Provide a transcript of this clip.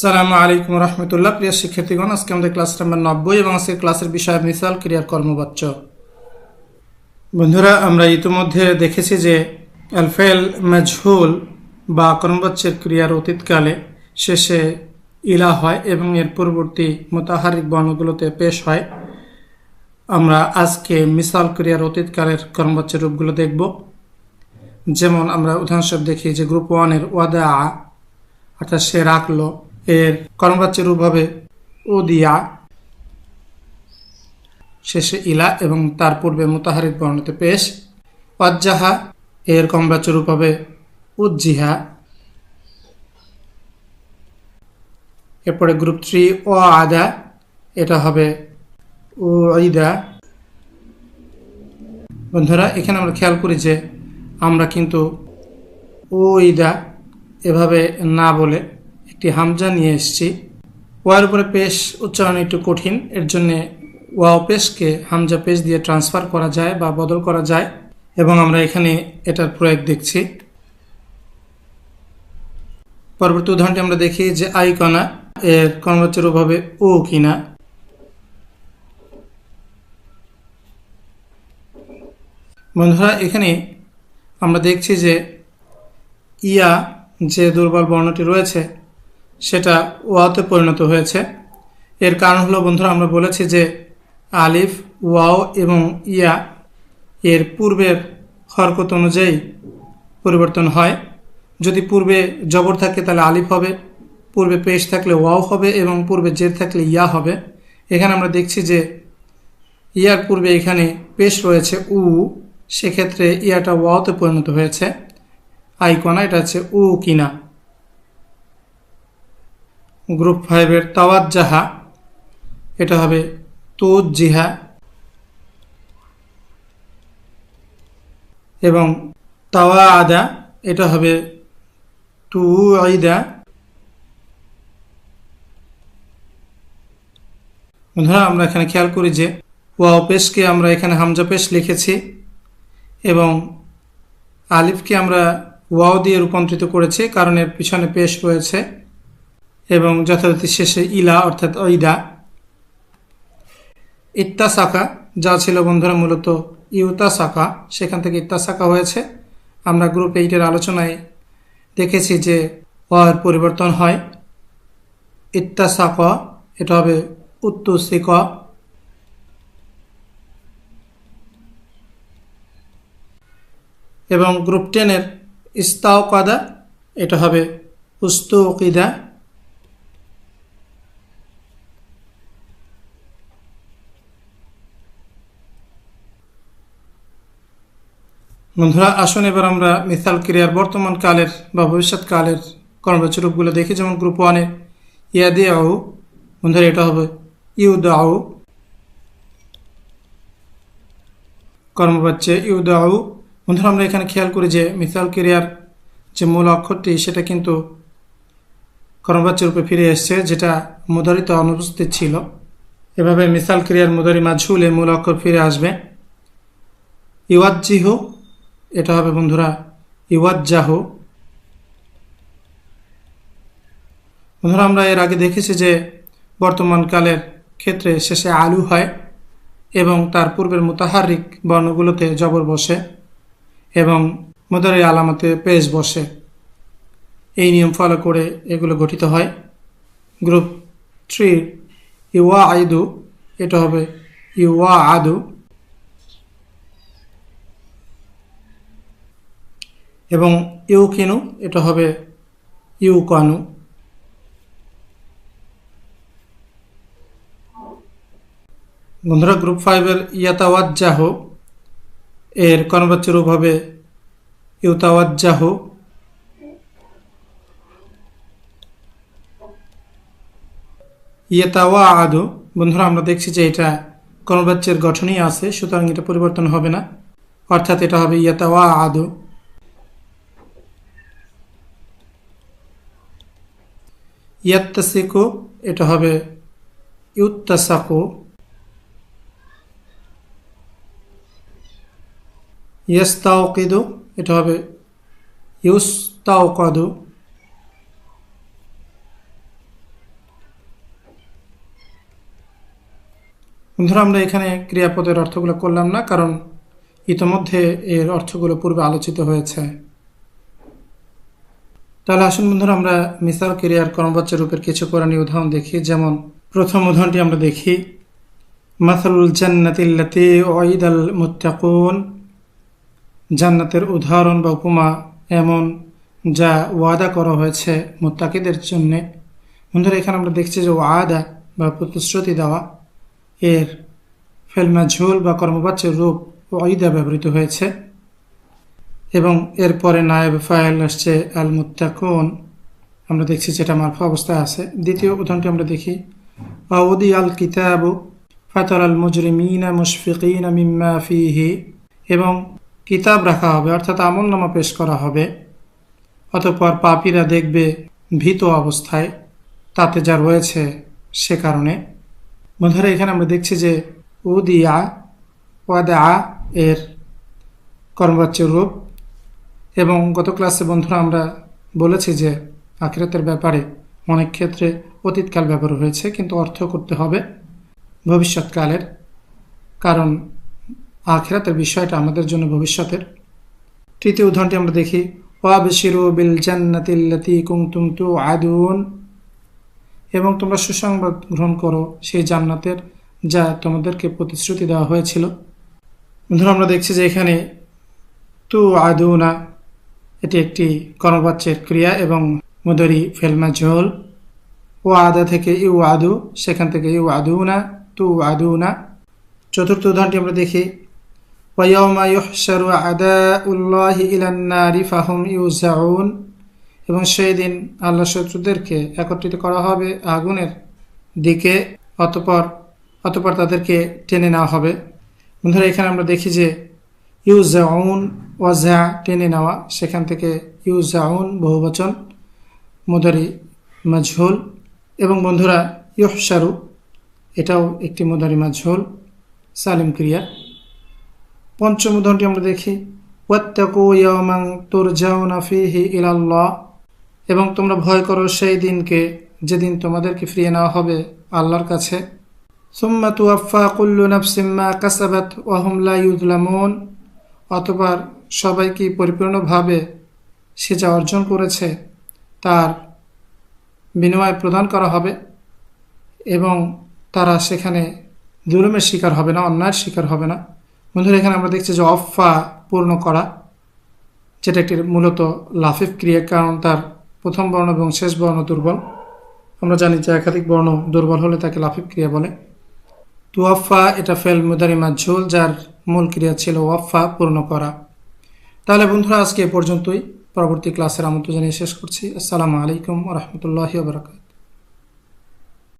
সালামু আলাইকুম রহমতুল্লাহ। প্রিয় শিক্ষার্থীগণ, আজকে আমাদের ক্লাস নাম্বার নব্বই এবং আজকের ক্লাসের বিষয় মিসাল ক্রিয়ার কর্মবাচ্য। বন্ধুরা, আমরা ইতিমধ্যে দেখেছি যে আলফেল মাজহুল বা কর্মবাচ্যের ক্রিয়ার অতীতকালে শেষে ইলা হয় এবং এর পূর্ববর্তী মোতাহারিক বর্ণগুলোতে পেশ হয়। আমরা আজকে মিসাল ক্রিয়ার অতীতকালের কর্মবাচ্যের রূপগুলো দেখব। যেমন আমরা উদাহরণস্বরূপ দেখি যে গ্রুপ ওয়ানের ওয়াদা, অর্থাৎ সে রাখল এর কর্মবাচ্যের রূপ হবে উদিয়া, শেষে ইলা এবং তার পূর্বে মোতাহারিক বর্ণতে পেশ। ওয়াজ্জাহা এর কর্মবাচ্য রূপ হবে উজ্জিহা। এরপরে গ্রুপ থ্রি ও আদা এটা হবে ও ঈদা বন্ধুরা, এখানে আমরা খেয়াল করি যে আমরা কিন্তু ও ঈদা এভাবে না বলে একটি হামজা নিয়ে এসেছি। ওয়ার উপরে পেশ উচ্চারণ একটু কঠিন, এর জন্যে ওয়াও পেশকে হামজা পেশ দিয়ে ট্রান্সফার করা যায় বা বদল করা যায়, এবং আমরা এখানে এটার প্রয়োগ দেখছি। পরবর্তী উদাহরণটি আমরা দেখি যে আইকনা এর কর্মচার হবে ও কিনা বন্ধুরা, এখানে আমরা দেখছি যে ইয়া যে দুর্বল বর্ণটি রয়েছে সেটা ওয়াওতে পরিণত হয়েছে। এর কারণ হলো বন্ধুরা, আমরা বলেছি যে আলিফ, ওয়াও এবং ইয়া এর পূর্বের হরকত অনুযায়ী পরিবর্তন হয়। যদি পূর্বে জবর থাকে তাহলে আলিফ হবে, পূর্বে পেশ থাকলে ওয়াও হবে এবং পূর্বে জের থাকলে ইয়া হবে। এখানে আমরা দেখছি যে ইয়ার পূর্বে এখানে পেশ রয়েছে উ, সেক্ষেত্রে ইয়াটা ওয়াওতে পরিণত হয়েছে। আইকনা এটা হচ্ছে উ কিনা। গ্রুপ ফাইভের তাওয়াত জাহা এটা হবে জিহা এবং তাওয়া আদা এটা হবে টু আইদা বন্ধুরা, আমরা এখানে খেয়াল করি যে ওয়াও পেশকে আমরা এখানে হামজা পেশ লিখেছি এবং আলিফকে আমরা ওয়াও দিয়ে রূপান্তরিত করেছি, কারণ এর পিছনে পেশ রয়েছে। এবং যথারীতি শেষে ইলা অর্থাৎ ঐদা। ইত্তাসাকা, যা ছিল বন্ধুরা মূলত ইউতা সাকা সেখান থেকে ইত্তাসাকা হয়েছে। আমরা গ্রুপ এইটের আলোচনায় দেখেছি যে অর পরিবর্তন হয়। ইত্তাসাক, এটা হবে উত্তুসিক। এবং গ্রুপ টেনের ইস্তাও কাদা এটা হবে উস্তুকিদা। বন্ধুরা, আসুন এবার আমরা মিসাল ক্রিয়ার বর্তমান কালের বা ভবিষ্যৎ কালের কর্মবাচ্য রূপগুলো দেখি। যেমন গ্রুপ ওয়ানে ইয়াদে আউ বন্ধুরা এটা হবে ইউদ আউ কর্মবাচ্যে ইউদ আউ বন্ধুরা, আমরা এখানে খেয়াল করি যে মিসাল ক্রিয়ার যে মূল অক্ষরটি, সেটা কিন্তু কর্মবাচ্য রূপে ফিরে এসছে, যেটা মুদারিত অনুপস্থিত ছিল। এভাবে মিসাল ক্রিয়ার মুদারি মাঝুলে মূল অক্ষর ফিরে আসবে। ইওয়াজ্জিহু এটা হবে বন্ধুরা, ইওয়াজ্জাহ। বন্ধুরা, আমরা এর আগে দেখেছি যে বর্তমান কালের ক্ষেত্রে শেষে আলু হয় এবং তার পূর্বের মোতাহারিক বর্ণগুলোতে জবর বসে এবং মোদারি আলামতে পেজ বসে। এই নিয়ম ফলো করে এগুলো গঠিত হয়। গ্রুপ থ্রি ইওয়া আইদু এটা হবে ইওয়া আদু এবং ইউ কিনু, এটা হবে ইউ কানু। বন্ধুরা, গ্রুপ ফাইভের ইয়াতাওয়াজ্জাহ, এর কর্মবাচ্য রূপ হবে ইউতাওয়াজ্জাহ। ইয়েতাওয়া আদু বন্ধুরা, আমরা দেখছি যে এটা কর্মবাচ্যের গঠনই আছে, সুতরাং এটা পরিবর্তন হবে না। অর্থাৎ এটা হবে ইয়েতাওয়া আদু ইয়াত্তাসিকু, এটা হবে ইউত্তাসাকু। ইয়াস্তাওকিদু, এটা হবে ইউস্তাওকাদু। বন্ধুরা, আমরা এখানে ক্রিয়াপদের অর্থগুলো করলাম না, কারণ ইতোমধ্যে এর অর্থগুলো পূর্বে আলোচিত হয়েছে। তাহলে আসুন বন্ধুরা, আমরা মিসাল কেরিয়ার কর্মবাচ্য রূপের কিছু কোরআনী উদাহরণ দেখি। যেমন, প্রথম উদাহরণটি আমরা দেখি। মাসালুল জান্নাতিল্লাতি ওয়াইদাল মুত্তাকুন। জান্নাতের উদাহরণ বা উপমা এমন যা ওয়াদা করা হয়েছে মোত্তাকিদের জন্যে। বন্ধুরা, এখানে আমরা দেখছি যে ওয়াদা বা প্রতিশ্রুতি দেওয়া এর ফেলমা ঝোল বা কর্মবাচ্যের রূপ ওয়াইদা ব্যবহৃত হয়েছে। এবং এরপরে নায়েব ফাইল আসছে আল মুত্তাকুন আমরা দেখছি যেটা মারফা অবস্থায় আছে। দ্বিতীয় উদাহরণটি আমরা দেখি। আউদি আল কিতাবু ফাতর আল মুজরিমিনা মুশফিকিনা মিম্মা ফিহি এবং কিতাব রাখা হবে, অর্থাৎ আমল নামা পেশ করা হবে। অতঃপর পাপীরা দেখবে ভীত অবস্থায়, তাতে যা রয়েছে সে কারণে। বন্ধুরা, এখানে আমরা দেখছি যে উদিয়া, ওয়াদা এর কর্মবাচ্যের রূপ এবং গত ক্লাসে বন্ধুরা আমরা বলেছি যে আখিরাতের ব্যাপারে অনেক ক্ষেত্রে অতীতকাল ব্যবহার হয়েছে, কিন্তু অর্থ করতে হবে ভবিষ্যৎকালের। কারণ আখিরাতের বিষয়টা আমাদের জন্য ভবিষ্যতের। তৃতীয় উদাহরণটি আমরা দেখি, ওয়াবশিরু বিল জান্নাতিল্লাতি কুমতুম তু আদুন এবং তোমরা সুসংবাদ গ্রহণ করো সেই জান্নাতের যা তোমাদেরকে প্রতিশ্রুতি দেওয়া হয়েছিল। বন্ধুরা, আমরা দেখছি যে এখানে তু আদুনা এটি একটি কর্মবাচ্যের ক্রিয়া এবং মদরি ফেলমা ঝোল ও আদা থেকে ইউ আদু সেখান থেকে ইউ আদুনা তু আদুনা চতুর্থ উদাহরণটি আমরা দেখি ويوم يحشر أعداء الله إلى النار فهم يوزعون এবং সেই দিন আল্লাহ শত্রুদেরকে একত্রিত করা হবে আগুনের দিকে অতপর অতপর তাদেরকে টেনে নেওয়া হবে বন্ধুরা এখানে আমরা দেখি যে ইউজাউন, ওয়াজা টেনে নেওয়া, সেখান থেকে ইউজাউন বহুবচন, মুদারি মাঝহুল এবং বন্ধুরা ইহসারু এটাও একটি মুদারি মাঝহুল সালিম ক্রিয়া। পঞ্চম উদাহরণটি আমরা দেখি, ওয়াত্তাকু ইয়ামাং তুরজাউনা ফিহি ইলাল্লাহ, এবং তোমরা ভয় করো সেই দিনকে, যেদিন তোমাদেরকে ফিরিয়ে নেওয়া হবে আল্লাহর কাছে। সুম্মা তুয়াফা কুল্লু নাফসিম্মা কাসাবাত ওয়াহুম লা ইউদলামুন অতবার সবাইকে পরিপূর্ণভাবে সে যা অর্জন করেছে, তার বিনিময় প্রদান করা হবে এবং তারা সেখানে জুলুমের শিকার হবে না, অন্যায়ের শিকার হবে না। বন্ধুরা, এখানে আমরা দেখছি যে অফা পূর্ণ করা, যেটা একটি মূলত লাফিফ ক্রিয়া, কারণ তার প্রথম বর্ণ এবং শেষ বর্ণ দুর্বল। আমরা জানি যে একাধিক বর্ণ দুর্বল হলে তাকে লাফিফ ক্রিয়া বলে। তুয়াফা এটা ফেল মুদারি মাঝুল যার মূল ক্রিয়া ছিল ওয়াফা পূর্ণ করা। তাহলে বন্ধুরা, আজকে এ পর্যন্তই। পরবর্তী ক্লাসের আমন্ত্রণ জানিয়ে শেষ করছি। আসসালামু আলাইকুম রহমতুল্লাহ